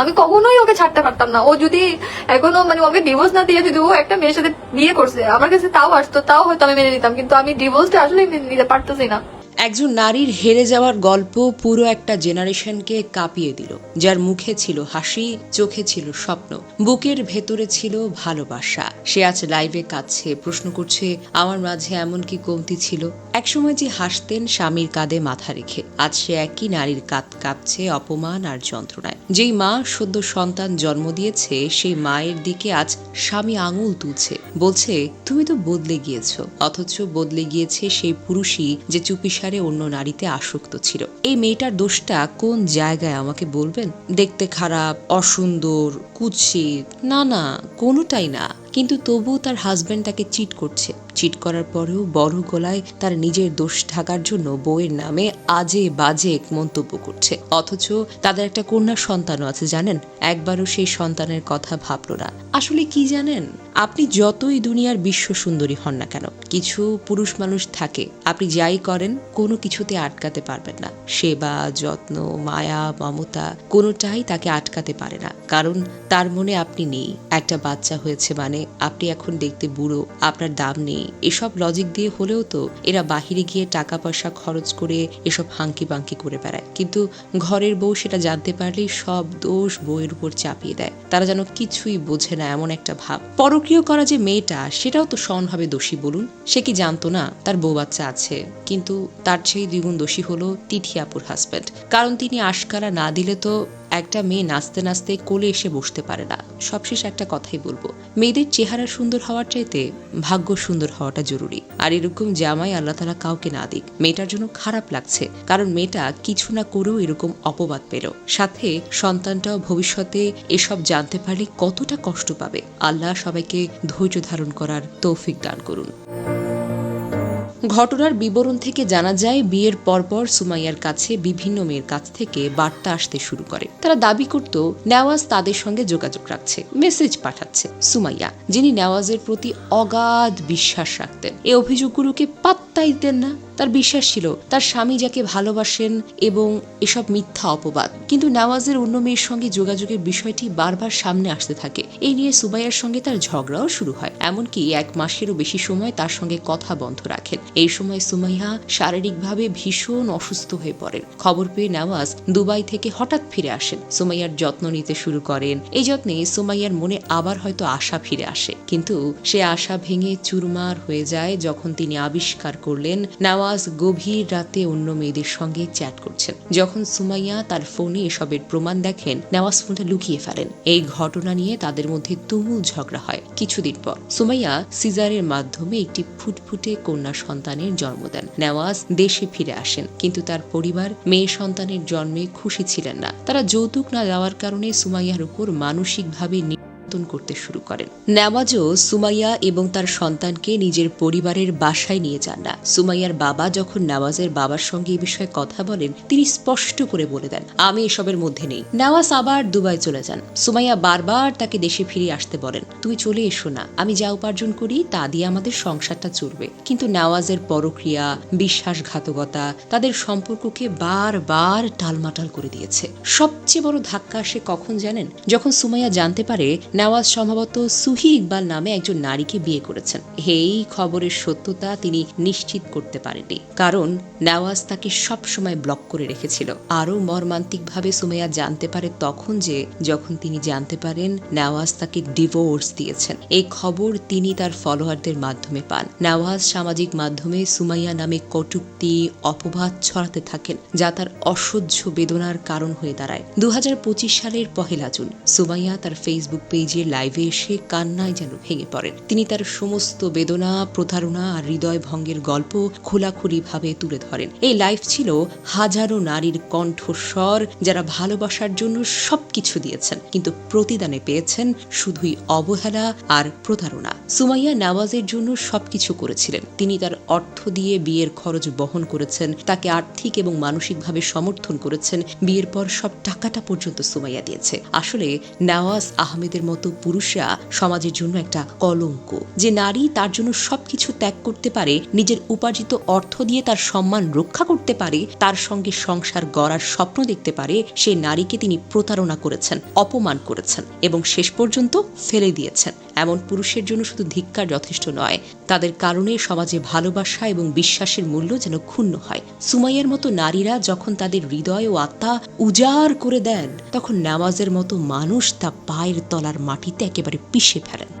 আমি কখনোই ওকে ছাড়তে পারতাম না। ও যদি এখনও মানে ওকে ডিভোর্স না দিয়ে যদি ও একটা মেয়ের সাথে বিয়ে করছে, আমার কাছে তাও আসতো, তাও হয়তো আমি মেনে নিতাম, কিন্তু আমি ডিভোর্সটা আসলে নিতে পারতেছি না। একজন নারীর হেরে যাওয়ার গল্প পুরো একটা জেনারেশনকে কাঁপিয়ে দিল, যার মুখে ছিল হাসি, চোখে ছিল স্বপ্ন, বুকের ভেতরে ছিল ভালোবাসা। সে আজ লাইভে কাঁদছে, প্রশ্ন করছে, আমার মাঝে এমন কি কমতি ছিল? একসময় যে হাসতেন স্বামীর কাঁধে মাথা রেখে, আজ সে একই নারীর কাঁধ কাঁপছে অপমান আর যন্ত্রণায়। যেই মা সদ্য সন্তান জন্ম দিয়েছে, সেই মায়ের দিকে আজ স্বামী আঙুল তুলছে, বলছে, তুমি তো বদলে গিয়েছো। অথচ বদলে গিয়েছে সেই পুরুষই যে চুপিসারে অন্য নারীতে আসক্ত ছিল। এই মেয়েটার দোষটা কোন জায়গায় আমাকে বলবেন? দেখতে খারাপ, অসুন্দর, কুৎসিত, না না, কোনোটাই না। কিন্তু তবুও তার হাজব্যান্ড তাকে চিট করছে। চিট করার পরেও বড় গলায় তার নিজের দোষ ঢাকার জন্য বউয়ের নামে আজে বাজে এক মন্তব্য করছে। অথচ তাদের একটা কন্যা সন্তানও আছে, জানেন? একবারও সেই সন্তানের কথা ভাবল না। আসলে কি জানেন? আপনি যতই দুনিয়ার বিশ্ব সুন্দরী হন না কেন, কিছু পুরুষ মানুষ থাকে, আপনি যাই করেন, কোনো কিছুতে আটকাতে পারবেন না। সেবা, যত্ন, মায়া, মমতা, কোনোটাই তাকে আটকাতে পারে না। কারণ তার মনে আপনি নেই। একটা বাচ্চা হয়েছে মানে আপনি এখন দেখতে বুড়ো, আপনার দাম নেই। এসব লজিক দিয়ে হলেও তো এরা বাহিরে গিয়ে টাকা পয়সা খরচ করে এসব হাঙ্কি বাঙ্কি করে বেড়ায়। কিন্তু ঘরের বউ সেটা জানতে পারলেই সব দোষ বউয়ের উপর চাপিয়ে দেয়। তারা যেন কিছুই বোঝে না এমন একটা ভাব। পরকীয় করা যে মেয়েটা, সেটাও তো সনভাবে দোষী বলুন। সে কি জানতো না তার বউ বাচ্চা আছে। কিন্তু তার চেয়ে দ্বিগুণ দোষী হলো তিথিয়াপুর হাজব্যান্ড কারণ তিনি আশকারা না দিলে তো একটা মেয়ে নাচতে নাচতে কোলে এসে বসতে পারে না। সবশেষ একটা কথাই বলব, মেয়েদের চেহারা সুন্দর হওয়ার চাইতে ভাগ্য সুন্দর হওয়াটা জরুরি। আর এরকম জামাই আল্লাহ তালা কাউকে না দিক, মেয়েটার জন্য খারাপ লাগছে, কারণ মেয়েটা কিছু না করেও এরকম অপবাদ পেল। সাথে সন্তানটাও ভবিষ্যতে এসব জানতে পারলে কতটা কষ্ট পাবে। আল্লাহ সবাইকে ধৈর্য ধারণ করার তৌফিক দান করুন। ঘটনার বিবরণ থেকে জানা যায়, বিয়ের পরপর সুমাইয়ার কাছে বিভিন্ন মেয়ের কাছ থেকে বার্তা আসতে শুরু করে। তারা দাবি করত, নেওয়াজ তাদের সঙ্গে যোগাযোগ রাখছে, মেসেজ পাঠাচ্ছে সুমাইয়া, যিনি নেওয়াজের প্রতি অগাধ বিশ্বাস রাখতেন। এই অভিযোগগুলোকে পাত্তাই দিতেন না। তার বিশ্বাস ছিল, তার স্বামী যাকে ভালোবাসেন এবং এসব মিথ্যা অপবাদ কিন্তু নেওয়াজের অন্য মেয়ের সঙ্গে যোগাযোগের বিষয়টি বারবার সামনে আসতে থাকে। এই নিয়ে সুবাইয়ার সঙ্গে তার ঝগড়াও শুরু হয়। এমনকি এক মাসেরও বেশি সময় তার সঙ্গে কথা বন্ধ রাখেন। এই সময় সুমাইয়া শারীরিকভাবে ভীষণ অসুস্থ হয়ে পড়েন। খবর পেয়ে নেওয়াজ দুবাই থেকে হঠাৎ ফিরে আসেন। সুমাইয়ার যত্ন নিতে শুরু করেন। এই যত্নে সুমাইয়ার মনে আবার হয়তো আশা ফিরে আসে। কিন্তু সে আশা ভেঙে চুরমার হয়ে যায় যখন তিনি আবিষ্কার করলেন, নেওয়াজ গভীর রাতে অন্য মেয়েদের সঙ্গে চ্যাট করছেন। যখন সুমাইয়া তার ফোনে এসবের প্রমাণ দেখেন নেওয়াজ ফোনটা লুকিয়ে ফেলেন। এই ঘটনা নিয়ে তাদের মধ্যে তুমুল ঝগড়া হয়। কিছুদিন পর সুমাইয়া সিজারের মাধ্যমে একটি ফুটফুটে কন্যা সন্তানের জন্ম দেন। নেওয়াজ দেশে ফিরে আসেন, কিন্তু তার পরিবার মেয়ে সন্তানের জন্মে খুশি ছিলেন না। তারা যৌতুক না দেওয়ার কারণে সুমাইয়ার উপর মানসিকভাবে নির্যাতন করতে শুরু করেন। নেওয়াজও সুমাইয়া এবং তার সন্তানকে নিজের পরিবারের বাসায় নিয়ে যান না। সুমাইয়ার বাবা যখন নেওয়াজের বাবার সঙ্গে এই বিষয়ে কথা বলেন, তিনি স্পষ্ট করে বলে দেন, আমি এসবের মধ্যে নেই। নেওয়াজ আবার দুবাই চলে যান। সুমাইয়া বারবার তাকে দেশে ফিরে আসতে বলেন, তুমি চলে এসো না। আমি যা উপার্জন করি, তা দিয়ে আমাদের সংসারটা চলবে। কিন্তু নেওয়াজের পরক্রিয়া, বিশ্বাসঘাতকতা তাদের সম্পর্ককে বারবার টালমাটাল করে দিয়েছে। সবচেয়ে বড় ধাক্কা সে কখন জানেন? যখন সুমাইয়া জানতে পারে নেওয়াজ সম্ভবত সুহি ইকবাল নামে একজন নারীকে বিয়ে করেছেন। এই খবরের সত্যতা তিনি নিশ্চিত করতে পারেননি। কারণ নেওয়াজ তাকে সব সময় ব্লক করে রেখেছিল। আরও মর্মান্তিকভাবে সুমাইয়া জানতে পারে তখন যে, যখন তিনি জানতে পারেন, নেওয়াজ তাকে ডিভোর্স দিয়েছেন। এই খবর তিনি তার ফলোয়ারদের মাধ্যমে পান। নেওয়াজ সামাজিক মাধ্যমে সুমাইয়া নামে কটুক্তি, অপবাদ ছড়াতে থাকেন, যা তার অসহ্য বেদনার কারণ হয়ে দাঁড়ায়। দু হাজার পঁচিশ সালের পহেলা জুন, সুমাইয়া তার ফেসবুক পেজে লাইভে এসে কান্নায় যেন ভেঙে পড়েন। তিনি তার সমস্ত বেদনা, প্রতারণা আর হৃদয় ভঙ্গের গল্প খোলাখুলিভাবে তুলে ধরেন। এই লাইভ ছিল হাজারো নারীর কণ্ঠস্বর যারা ভালোবাসার জন্য সবকিছু দিয়েছেন, কিন্তু প্রতিদানে পেয়েছেন শুধুই অবহেলা আর প্রতারণা। সুমাইয়া নওয়াজের জন্য সবকিছু করেছিলেন। তিনি তার অর্থ দিয়ে বিয়ের খরচ বহন করেছেন, তাকে আর্থিক এবং মানসিকভাবে সমর্থন করেছেন। বিয়ের পর সব টাকাটা পর্যন্ত সুমাইয়া দিয়েছে। আসলে নওয়াজ আহমেদের মতো মতো পুরুষরা সমাজের জন্য একটা কলঙ্ক। যে নারী তার জন্য সবকিছু ত্যাগ করতে পারে, নিজের উপার্জিত অর্থ দিয়ে তার সম্মান রক্ষা করতে পারে, তার সঙ্গে সংসার গড়ার স্বপ্ন দেখতে পারে সে নারীকে তিনি প্রতারণা করেছেন, অপমান করেছেন এবং শেষ পর্যন্ত ফেলে দিয়েছেন। এমন পুরুষের জন্য শুধু ধিক্কার যথেষ্ট নয়, তাদের কারণে সমাজে ভালোবাসা এবং বিশ্বাসের মূল্য যেন ক্ষুণ্ণ হয়। সুমাইয়ের মতো নারীরা যখন তাদের হৃদয় ও আত্মা উজাড় করে দেন, তখন নামাজের মতো মানুষ তা পায়ের তলার মাটিতে একেবারে পিষে ফেলেন।